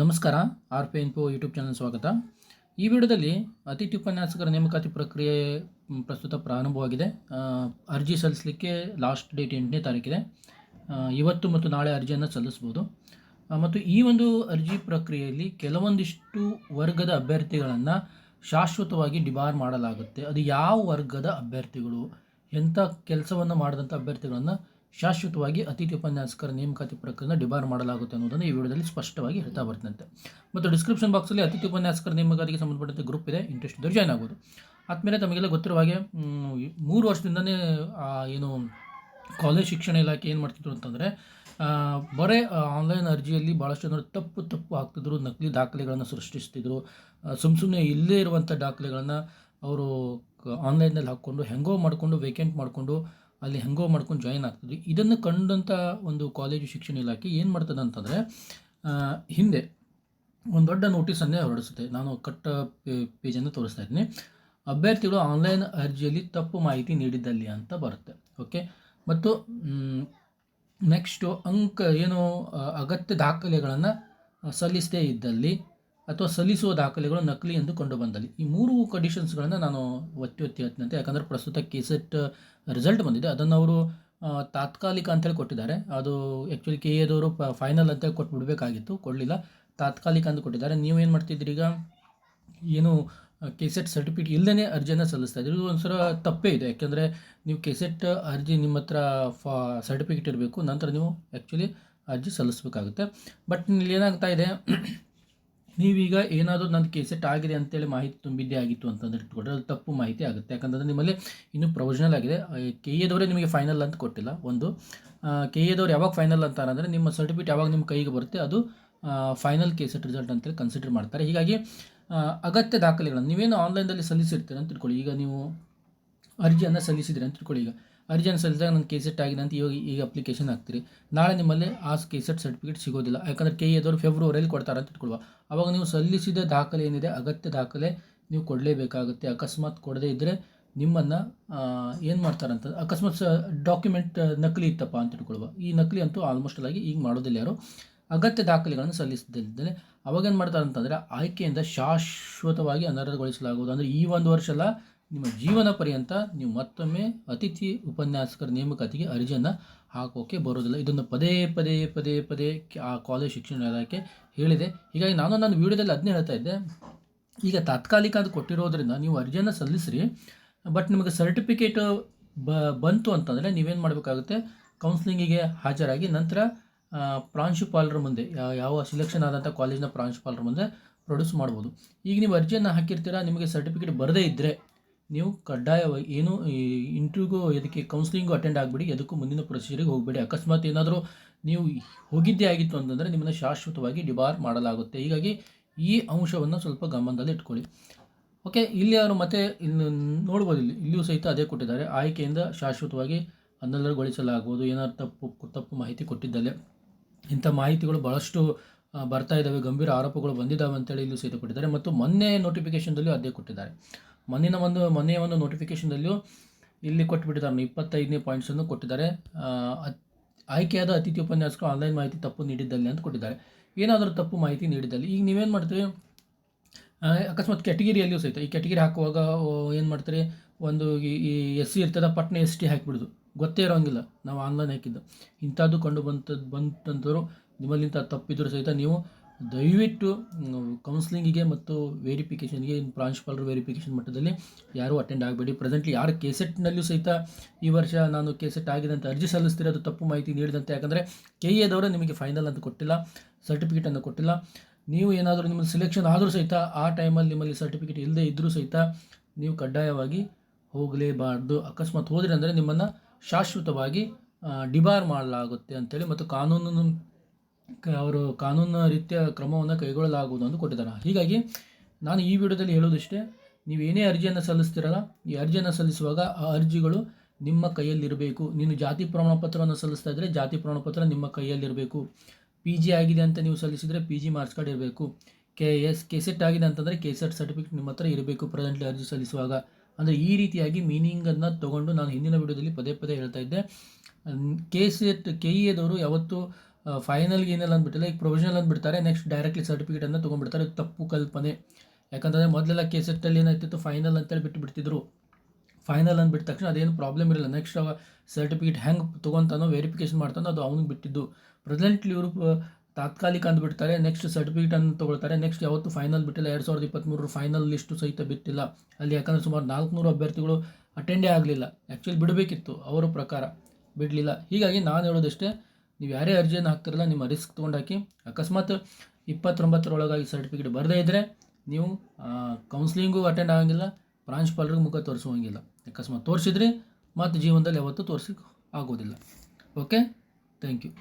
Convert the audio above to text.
ನಮಸ್ಕಾರ R P P YouTube channel ಸ್ವಾಗತ. ಈ ವಿಡಿಯೋದಲ್ಲಿ ಅತಿಥಿ ಉಪನ್ಯಾಸಕರ ನೇಮಕಾತಿ ಪ್ರಕ್ರಿಯೆ ಪ್ರಸ್ತುತ ಪ್ರಾರಂಭವಾಗಿದೆ. ಅರ್ಜಿ ಸಲ್ಲಿಸಲಿಕ್ಕೆ ಲಾಸ್ಟ್ ಡೇಟ್ ಎಂಟನೇ ತಾರೀಕಿದೆ. ಇವತ್ತು ಮತ್ತು ನಾಳೆ ಅರ್ಜಿಯನ್ನು ಸಲ್ಲಿಸ್ಬೋದು. ಮತ್ತು ಈ ಒಂದು ಅರ್ಜಿ ಪ್ರಕ್ರಿಯೆಯಲ್ಲಿ ಕೆಲವೊಂದಿಷ್ಟು ವರ್ಗದ ಅಭ್ಯರ್ಥಿಗಳನ್ನು ಶಾಶ್ವತವಾಗಿ ಡಿಬಾರ್ ಮಾಡಲಾಗುತ್ತೆ. ಅದು ಯಾವ ವರ್ಗದ ಅಭ್ಯರ್ಥಿಗಳು, ಎಂಥ ಕೆಲಸವನ್ನು ಮಾಡಿದಂಥ ಅಭ್ಯರ್ಥಿಗಳನ್ನು ಶಾಶ್ವತವಾಗಿ ಅತಿಥಿ ಉಪನ್ಯಾಸಕರ ನೇಮಕಾತಿ ಪ್ರಕರಣ ಡಿಬಾರ್ ಮಾಡಲಾಗುತ್ತೆ ಅನ್ನೋದನ್ನು ಈ ವಿಡಿಯೋದಲ್ಲಿ ಸ್ಪಷ್ಟವಾಗಿ ಹೇಳ್ತಾ ಬರ್ತಂತೆ. ಮತ್ತು ಡಿಸ್ಕ್ರಿಪ್ಷನ್ ಬಾಕ್ಸಲ್ಲಿ ಅತಿಥಿ ಉಪನ್ಯಾಸಕರ ನೇಮಕಾತಿಗೆ ಸಂಬಂಧಪಟ್ಟಂತೆ ಗ್ರೂಪ್ ಇದೆ. ಇಂಟ್ರೆಸ್ಟ್ ಇದ್ದರೆ ಜಾಯ್ನ್ ಆಗ್ಬೋದು. ಆದಮೇಲೆ ತಮಗೆಲ್ಲ ಗೊತ್ತಿರುವ ಹಾಗೆ ಮೂರು ವರ್ಷದಿಂದನೇ ಏನು ಕಾಲೇಜ್ ಶಿಕ್ಷಣ ಇಲಾಖೆ ಏನು ಮಾಡ್ತಿದ್ರು ಅಂತಂದರೆ ಬರೇ ಆನ್ಲೈನ್ ಅರ್ಜಿಯಲ್ಲಿ ಭಾಳಷ್ಟು ಜನರು ತಪ್ಪು ತಪ್ಪು ಹಾಕ್ತಿದ್ರು, ನಕಲಿ ದಾಖಲೆಗಳನ್ನು ಸೃಷ್ಟಿಸ್ತಿದ್ರು. ಸುಮ್ಮ ಸುಮ್ಮನೆ ಇಲ್ಲೇ ಇರುವಂಥ ದಾಖಲೆಗಳನ್ನು ಅವರು ಆನ್ಲೈನಲ್ಲಿ ಹಾಕ್ಕೊಂಡು, ಹೆಂಗೋ ಮಾಡಿಕೊಂಡು ವೇಕೆಂಟ್ ಮಾಡಿಕೊಂಡು ಅಲ್ಲಿ ಹೆಂಗೋ ಮಾಡ್ಕೊಂಡು ಜಾಯಿನ್ ಆಗ್ತಿದ್ವಿ. ಇದನ್ನು ಕಂಡಂಥ ಒಂದು ಕಾಲೇಜು ಶಿಕ್ಷಣ ಇಲಾಖೆ ಏನು ಮಾಡ್ತದೆ ಅಂತಂದರೆ ಹಿಂದೆ ಒಂದು ದೊಡ್ಡ ನೋಟಿಸನ್ನೇ ಹೊರಡಿಸುತ್ತೆ. ನಾನು ಕಟ್ಟ ಪೇಜನ್ನು ತೋರಿಸ್ತಾ ಇದ್ದೀನಿ. ಅಭ್ಯರ್ಥಿಗಳು ಆನ್ಲೈನ್ ಅರ್ಜಿಯಲ್ಲಿ ತಪ್ಪು ಮಾಹಿತಿ ನೀಡಿದ್ದಲ್ಲಿ ಅಂತ ಬರುತ್ತೆ. ಓಕೆ ಮತ್ತು ನೆಕ್ಸ್ಟು ಅಂಕ ಏನು ಅಗತ್ಯ ದಾಖಲೆಗಳನ್ನು ಸಲ್ಲಿಸದೇ ಇದ್ದಲ್ಲಿ ಅಥವಾ ಸಲ್ಲಿಸುವ ದಾಖಲೆಗಳು ನಕಲಿ ಎಂದು ಕಂಡು ಬಂದಲ್ಲಿ ಈ ಮೂರು ಕಂಡೀಷನ್ಸ್ಗಳನ್ನು ನಾನು ಒತ್ತಿ ಒತ್ತಿ ಹೇಳ್ತಿನಂತೆ. ಯಾಕಂದರೆ ಪ್ರಸ್ತುತ ಕೆಸೆಟ್ ರಿಸಲ್ಟ್ ಬಂದಿದೆ. ಅದನ್ನು ಅವರು ತಾತ್ಕಾಲಿಕ ಅಂತೇಳಿ ಕೊಟ್ಟಿದ್ದಾರೆ. ಅದು ಆ್ಯಕ್ಚುಲಿ ಕೆ ಎದವರು ಫೈನಲ್ ಅಂತೇಳಿ ಕೊಟ್ಬಿಡ್ಬೇಕಾಗಿತ್ತು ಕೊಡಲಿಲ್ಲ. ತಾತ್ಕಾಲಿಕ ಅಂತ ಕೊಟ್ಟಿದ್ದಾರೆ. ನೀವೇನು ಮಾಡ್ತಿದ್ದೀರಿ ಈಗ? ಏನು ಕೆಸೆಟ್ ಸರ್ಟಿಫಿಕೇಟ್ ಇಲ್ಲದೇ ಅರ್ಜಿಯನ್ನು ಸಲ್ಲಿಸ್ತಾ ಇದ್ದೀರಿ. ಇದು ಒಂಥರ ತಪ್ಪೇ ಇದೆ. ಯಾಕೆಂದರೆ ನೀವು ಕೆಸೆಟ್ ಅರ್ಜಿ ನಿಮ್ಮ ಹತ್ರ ಫಾ ಸರ್ಟಿಫಿಕೇಟ್ ಇರಬೇಕು. ನಂತರ ನೀವು ಆ್ಯಕ್ಚುಲಿ ಅರ್ಜಿ ಸಲ್ಲಿಸಬೇಕಾಗುತ್ತೆ. ಬಟ್ ಇಲ್ಲಿ ಏನಾಗ್ತಾ ಇದೆ? ನೀವೀಗ ಏನಾದರೂ ನನ್ನ ಕೆಸೆಟ್ ಆಗಿದೆ ಅಂತೇಳಿ ಮಾಹಿತಿ ತುಂಬಿದ್ದೇ ಆಗಿತ್ತು ಅಂತಂದ್ರೆ ಇಟ್ಕೊಂಡ್ರೆ ಅದು ತಪ್ಪು ಮಾಹಿತಿ ಆಗುತ್ತೆ. ಯಾಕಂತಂದರೆ ನಿಮ್ಮಲ್ಲಿ ಇನ್ನೂ ಪ್ರೊವಿಷನಲ್ ಆಗಿದೆ. ಕೆ ಎದವರೇ ನಿಮಗೆ ಫೈನಲ್ ಅಂತ ಕೊಟ್ಟಿಲ್ಲ. ಒಂದು ಕೆ ಎದವ್ರು ಯಾವಾಗ ಫೈನಲ್ ಅಂತಾರೆ ಅಂದರೆ ನಿಮ್ಮ ಸರ್ಟಿಫಿಕೇಟ್ ಯಾವಾಗ ನಿಮ್ಮ ಕೈಗೆ ಬರುತ್ತೆ ಅದು ಫೈನಲ್ ಕೆಸೆಟ್ ರಿಸಲ್ಟ್ ಅಂತೇಳಿ ಕನ್ಸಿಡರ್ ಮಾಡ್ತಾರೆ. ಹೀಗಾಗಿ ಅಗತ್ಯ ದಾಖಲೆಗಳನ್ನು ನೀವೇನು ಆನ್ಲೈನಲ್ಲಿ ಸಲ್ಲಿಸಿರ್ತೀರ ಅಂತ ತಿಳ್ಕೊಳ್ಳಿ. ಈಗ ನೀವು ಅರ್ಜಿಯನ್ನು ಸಲ್ಲಿಸಿದ್ರಿ ಅಂತ ತಿಳ್ಕೊಳ್ಳಿ ಈಗ. ಅರ್ಜಿಯನ್ನು ಸಲ್ಲಿಸಿದಾಗ ನನ್ನ ಕೆಸೆಟ್ ಆಗಿದೆ ಅಂತ ಇವಾಗ ಈಗ ಅಪ್ಲಿಕೇಶನ್ ಹಾಕ್ತೀರಿ. ನಾಳೆ ನಿಮ್ಮಲ್ಲಿ ಆ ಕೆಸೆಟ್ ಸರ್ಟಿಫಿಕೇಟ್ ಸಿಗೋದಿಲ್ಲ. ಯಾಕಂದರೆ ಕೆ ಎದವರು ಫೆಬ್ರವರಿಯಲ್ಲಿ ಕೊಡ್ತಾರೆ ಅಂತ ಇಟ್ಕೊಳ್ಳುವ ಅವಾಗ ನೀವು ಸಲ್ಲಿಸಿದ ದಾಖಲೆ ಏನಿದೆ, ಅಗತ್ಯ ದಾಖಲೆ ನೀವು ಕೊಡಲೇಬೇಕಾಗುತ್ತೆ. ಅಕಸ್ಮಾತ್ ಕೊಡದೇ ಇದ್ದರೆ ನಿಮ್ಮನ್ನು ಏನು ಮಾಡ್ತಾರೆ ಅಂತ, ಅಕಸ್ಮಾತ್ ಡಾಕ್ಯುಮೆಂಟ್ ನಕಲಿ ಇತ್ತಪ್ಪ ಅಂತ ತಿಳ್ಕೊಳ್ಳುವ. ಈ ನಕಲಿ ಅಂತೂ ಆಲ್ಮೋಸ್ಟ್ ಆಗಿ ಈಗ ಮಾಡೋದಿಲ್ಲ ಯಾರು. ಅಗತ್ಯ ದಾಖಲೆಗಳನ್ನು ಸಲ್ಲಿಸದಿದ್ದರೆ ಅವಾಗ ಏನು ಮಾಡ್ತಾರೆ ಅಂತಂದರೆ ಆಯ್ಕೆಯಿಂದ ಶಾಶ್ವತವಾಗಿ ಅನರ್ಹಗೊಳಿಸಲಾಗುವುದು. ಅಂದರೆ ಈ ಒಂದು ವರ್ಷ ಅಲ್ಲ ನಿಮ್ಮ ಜೀವನ ಪರ್ಯಂತ ನೀವು ಮತ್ತೊಮ್ಮೆ ಅತಿಥಿ ಉಪನ್ಯಾಸಕರ ನೇಮಕಾತಿಗೆ ಅರ್ಜಿಯನ್ನು ಹಾಕೋಕೆ ಬರೋದಿಲ್ಲ. ಇದನ್ನು ಪದೇ ಪದೇ ಪದೇ ಪದೇ ಆ ಕಾಲೇಜ್ ಶಿಕ್ಷಣ ಇಲಾಖೆ ಹೇಳಿದೆ. ಹೀಗಾಗಿ ನಾನು ನನ್ನ ವಿಡಿಯೋದಲ್ಲಿ ಅದನ್ನೇ ಹೇಳ್ತಾ ಇದ್ದೆ. ಈಗ ತಾತ್ಕಾಲಿಕ ಅಂತ ಕೊಟ್ಟಿರೋದ್ರಿಂದ ನೀವು ಅರ್ಜಿಯನ್ನು ಸಲ್ಲಿಸ್ರಿ. ಬಟ್ ನಿಮಗೆ ಸರ್ಟಿಫಿಕೇಟ್ ಬ, ಬಂತು ಅಂತಂದರೆ ನೀವೇನು ಮಾಡಬೇಕಾಗುತ್ತೆ? ಕೌನ್ಸಿಲಿಂಗಿಗೆ ಹಾಜರಾಗಿ ನಂತರ ಪ್ರಾಂಶುಪಾಲರ ಮುಂದೆ ಯಾವ ಸಿಲೆಕ್ಷನ್ ಆದಂಥ ಕಾಲೇಜಿನ ಪ್ರಾಂಶುಪಾಲರ ಮುಂದೆ ಪ್ರೊಡ್ಯೂಸ್ ಮಾಡ್ಬೋದು. ಈಗ ನೀವು ಅರ್ಜಿಯನ್ನು ಹಾಕಿರ್ತೀರಾ, ನಿಮಗೆ ಸರ್ಟಿಫಿಕೇಟ್ ಬರದೇ ಇದ್ದರೆ ನೀವು ಕಡ್ಡಾಯವಾಗಿ ಏನು ಇಂಟರ್ವ್ಯೂಗೂ ಇದಕ್ಕೆ ಕೌನ್ಸಿಲಿಂಗು ಅಟೆಂಡ್ ಆಗಿಬಿಡಿ ಅದಕ್ಕೂ ಮುಂದಿನ ಪ್ರೊಸೀಜರಿಗೆ ಹೋಗಬೇಡಿ. ಅಕಸ್ಮಾತ್ ಏನಾದರೂ ನೀವು ಹೋಗಿದ್ದೇ ಆಗಿತ್ತು ಅಂತಂದರೆ ನಿಮ್ಮನ್ನು ಶಾಶ್ವತವಾಗಿ ಡಿಬಾರ್ ಮಾಡಲಾಗುತ್ತೆ. ಹೀಗಾಗಿ ಈ ಅಂಶವನ್ನು ಸ್ವಲ್ಪ ಗಮನದಲ್ಲಿ ಇಟ್ಕೊಳ್ಳಿ. ಓಕೆ, ಇಲ್ಲಿ ಅವರು ಮತ್ತೆ ಇನ್ನು ನೋಡ್ಬೋದು ಇಲ್ಲಿ, ಇಲ್ಲಿಯೂ ಸಹಿತ ಅದೇ ಕೊಟ್ಟಿದ್ದಾರೆ. ಆಯ್ಕೆಯಿಂದ ಶಾಶ್ವತವಾಗಿ ಅನರ್ಹಗೊಳಿಸಲಾಗುವುದು ಏನಾದ್ರು ತಪ್ಪು ತಪ್ಪು ಮಾಹಿತಿ ಕೊಟ್ಟಿದ್ದಲ್ಲಿ. ಇಂಥ ಮಾಹಿತಿಗಳು ಭಾಳಷ್ಟು ಬರ್ತಾ ಇದ್ದಾವೆ ಗಂಭೀರ ಆರೋಪಗಳು ಬಂದಿದ್ದಾವೆ ಅಂತೇಳಿ ಇಲ್ಲಿ ಸಹಿತ ಕೊಟ್ಟಿದ್ದಾರೆ. ಮತ್ತು ಮೊನ್ನೆ ನೋಟಿಫಿಕೇಶನ್ದಲ್ಲಿ ಅದೇ ಕೊಟ್ಟಿದ್ದಾರೆ. ಮೊನ್ನಿನ ಒಂದು, ಮೊನ್ನೆಯ ಒಂದು ನೋಟಿಫಿಕೇಶನ್ದಲ್ಲೂ ಇಲ್ಲಿ ಕೊಟ್ಟುಬಿಟ್ಟಿದ್ದಾರೆ ಇಪ್ಪತ್ತೈದನೇ ಪಾಯಿಂಟ್ಸನ್ನು ಕೊಟ್ಟಿದ್ದಾರೆ. ಆಯ್ಕೆಯಾದ ಅತಿಥಿ ಉಪನ್ಯಾಸಕರು ಆನ್ಲೈನ್ ಮಾಹಿತಿ ತಪ್ಪು ನೀಡಿದ್ದಲ್ಲಿ ಅಂತ ಕೊಟ್ಟಿದ್ದಾರೆ. ಏನಾದರೂ ತಪ್ಪು ಮಾಹಿತಿ ನೀಡಿದ್ದಲ್ಲಿ. ಈಗ ನೀವೇನು ಮಾಡ್ತೀರಿ? ಅಕಸ್ಮಾತ್ ಕ್ಯಾಟಗಿರಿಯಲ್ಲಿಯೂ ಸಹಿತ, ಈ ಕ್ಯಾಟಗಿರಿ ಹಾಕುವಾಗ ಏನು ಮಾಡ್ತಾರೆ? ಒಂದು ಈ- ಈ ಎಸ್ ಸಿ ಇರ್ತದ, ಪಟ್ನೆ ಎಸ್ ಟಿ ಹಾಕಿಬಿಡೋದು. ಗೊತ್ತೇ ಇರೋಂಗಿಲ್ಲ. ನಾವು ಆನ್ಲೈನ್ ಹಾಕಿದ್ದು. ಇಂಥದ್ದು ಕಂಡು ಬಂತದ್ದು ಬಂತಂತವರು ನಿಮ್ಮಲ್ಲಿಂತ ತಪ್ಪಿದ್ರು ಸಹಿತ ನೀವು ದಯವಿಟ್ಟು ಕೌನ್ಸ್ಲಿಂಗಿಗೆ ಮತ್ತು ವೆರಿಫಿಕೇಷನ್ಗೆ ಪ್ರಾಂಶುಪಾಲರು ವೆರಿಫಿಕೇಷನ್ ಮಟ್ಟದಲ್ಲಿ ಯಾರೂ ಅಟೆಂಡ್ ಆಗಬೇಡಿ. ಪ್ರೆಸೆಂಟ್ಲಿ ಯಾರು ಕೆಸೆಟ್ನಲ್ಲೂ ಸಹಿತ ಈ ವರ್ಷ ನಾನು ಕೆಸೆಟ್ ಆಗಿದೆ ಅಂತ ಅರ್ಜಿ ಸಲ್ಲಿಸ್ತಿರೋದು ತಪ್ಪು ಮಾಹಿತಿ ನೀಡಿದಂತೆ. ಯಾಕಂದರೆ ಕೆ ಎದವರು ನಿಮಗೆ ಫೈನಲ್ ಅಂತ ಕೊಟ್ಟಿಲ್ಲ ಸರ್ಟಿಫಿಕೇಟನ್ನು ಕೊಟ್ಟಿಲ್ಲ. ನೀವು ಏನಾದರೂ ನಿಮ್ಮ ಸಿಲೆಕ್ಷನ್ ಆದರೂ ಸಹಿತ, ಆ ಟೈಮಲ್ಲಿ ನಿಮ್ಮಲ್ಲಿ ಸರ್ಟಿಫಿಕೇಟ್ ಇಲ್ಲದೆ ಇದ್ದರೂ ಸಹಿತ ನೀವು ಕಡ್ಡಾಯವಾಗಿ ಹೋಗಲೇಬಾರ್ದು. ಅಕಸ್ಮಾತ್ ಹೋದರೆ ಅಂದರೆ ನಿಮ್ಮನ್ನು ಶಾಶ್ವತವಾಗಿ ಡಿಬಾರ್ ಮಾಡಲಾಗುತ್ತೆ ಅಂತೇಳಿ ಮತ್ತು ಕಾನೂನು ಅವರು ಕಾನೂನು ರೀತಿಯ ಕ್ರಮವನ್ನು ಕೈಗೊಳ್ಳಲಾಗುವುದು ಅಂತ ಕೊಟ್ಟಿದ್ದಾರೆ. ಹೀಗಾಗಿ ನಾನು ಈ ವಿಡಿಯೋದಲ್ಲಿ ಹೇಳೋದಿಷ್ಟೇ ನೀವು ಏನೇ ಅರ್ಜಿಯನ್ನು ಸಲ್ಲಿಸ್ತಿರಲ್ಲ, ಈ ಅರ್ಜಿಯನ್ನು ಸಲ್ಲಿಸುವಾಗ ಆ ಅರ್ಜಿಗಳು ನಿಮ್ಮ ಕೈಯಲ್ಲಿರಬೇಕು. ನೀನು ಜಾತಿ ಪ್ರಮಾಣ ಪತ್ರವನ್ನು ಸಲ್ಲಿಸ್ತಾ ಇದ್ದರೆ ಜಾತಿ ಪ್ರಮಾಣ ಪತ್ರ ನಿಮ್ಮ ಕೈಯಲ್ಲಿರಬೇಕು. ಪಿ ಜಿ ಆಗಿದೆ ಅಂತ ನೀವು ಸಲ್ಲಿಸಿದರೆ ಪಿ ಜಿ ಮಾರ್ಕ್ಸ್ ಕಾರ್ಡ್ ಇರಬೇಕು. ಕೆ ಎಸ್ ಕೆಸೆಟ್ ಆಗಿದೆ ಅಂತಂದರೆ ಕೆಸೆಟ್ ಸರ್ಟಿಫಿಕೇಟ್ ನಿಮ್ಮ ಹತ್ರ ಇರಬೇಕು ಪ್ರೆಸೆಂಟ್ಲಿ ಅರ್ಜಿ ಸಲ್ಲಿಸುವಾಗ. ಅಂದರೆ ಈ ರೀತಿಯಾಗಿ ಮೀನಿಂಗನ್ನು ತೊಗೊಂಡು ನಾನು ಹಿಂದಿನ ವಿಡಿಯೋದಲ್ಲಿ ಪದೇ ಪದೇ ಹೇಳ್ತಾ ಇದ್ದೆ. ಕೆ ಸೆಟ್ ಕೆ ಇ ಎದವರು ಯಾವತ್ತೂ ಫೈನಲ್ ಏನೆಲ್ಲ ಅಂದ್ಬಿಟ್ಟಿಲ್ಲ, ಈಗ ಪ್ರೊವಿಷನಲ್ ಅಂದ್ಬಿಡ್ತಾರೆ ನೆಕ್ಸ್ಟ್ ಡೈರೆಕ್ಟ್ಲಿ ಸರ್ಟಿಫಿಕೇಟನ್ನು ತೊಗೊಂಡ್ಬಿಡ್ತಾರೆ ತಪ್ಪು ಕಲ್ಪನೆ. ಯಾಕಂದರೆ ಮೊದಲೆಲ್ಲ ಕೇಸೆಟ್ಟಲ್ಲಿ ಏನಾಗ್ತಿತ್ತು ಫೈನಲ್ ಅಂತೇಳಿ ಬಿಟ್ಟು ಬಿಡ್ತಿದ್ರು. ಫೈನಲ್ ಅಂದ್ಬಿಟ್ಟ ತಕ್ಷಣ ಅದೇನು ಪ್ರಾಬ್ಲಮ್ ಇರಲ್ಲ ನೆಕ್ಸ್ಟ್ ಅವ ಸರ್ಟಿಫಿಕೇಟ್ ಹೆಂಗೆ ತೊಗೊತಾನೋ ವೆರಿಫಿಕೇಷನ್ ಮಾಡ್ತಾನೋ, ಅದು ಅವ್ನಿಗೆ ಬಿಟ್ಟಿದ್ದು. ಪ್ರೆಸೆಂಟ್ಲಿ ಇವರು ತಾತ್ಕಾಲಿಕ ಅಂದ್ಬಿಡ್ತಾರೆ ನೆಕ್ಸ್ಟ್ ಸರ್ಟಿಫಿಕೇಟನ್ನು ತೊಗೊಳ್ತಾರೆ. ನೆಕ್ಸ್ಟ್ ಯಾವತ್ತು ಫೈನಲ್ ಬಿಟ್ಟಿಲ್ಲ, ಎರಡು ಸಾವಿರದ ಇಪ್ಪತ್ತ್ಮೂರರ ಫೈನಲ್ ಲಿಸ್ಟು ಸಹಿತ ಬಿಟ್ಟಿಲ್ಲ. ಅಲ್ಲಿ ಯಾಕಂದರೆ ಸುಮಾರು ನಾಲ್ಕುನೂರು ಅಭ್ಯರ್ಥಿಗಳು ಅಟೆಂಡೇ ಆಗಲಿಲ್ಲ. ಆ್ಯಕ್ಚುಲಿ ಬಿಡಬೇಕಿತ್ತು, ಅವರ ಪ್ರಕಾರ. ಬಿಡಲಿಲ್ಲ. ಹೀಗಾಗಿ ನಾನು ಹೇಳೋದಷ್ಟೇ ನೀವು ಯಾರೇ ಅರ್ಜಿಯನ್ನು ಹಾಕ್ತಿರಲ್ಲ, ನಿಮ್ಮ ರಿಸ್ಕ್ ತೊಗೊಂಡು ಹಾಕಿ ಅಕಸ್ಮಾತ್ ಇಪ್ಪತ್ತೊಂಬತ್ತರೊಳಗಾಗಿ ಸರ್ಟಿಫಿಕೇಟ್ ಬರದೇ ಇದ್ದರೆ ನೀವು ಕೌನ್ಸ್ಲಿಂಗು ಅಟೆಂಡ್ ಆಗಂಗಿಲ್ಲ, ಪ್ರಾಂಶುಪಾಲರಿಗೆ ಮುಖ ತೋರಿಸುವಂಗಿಲ್ಲ. ಅಕಸ್ಮಾತ್ ತೋರಿಸಿದ್ರಿ ಮತ್ತು ಜೀವನದಲ್ಲಿ ಯಾವತ್ತೂ ತೋರಿಸಿ ಆಗೋದಿಲ್ಲ. Okay thank you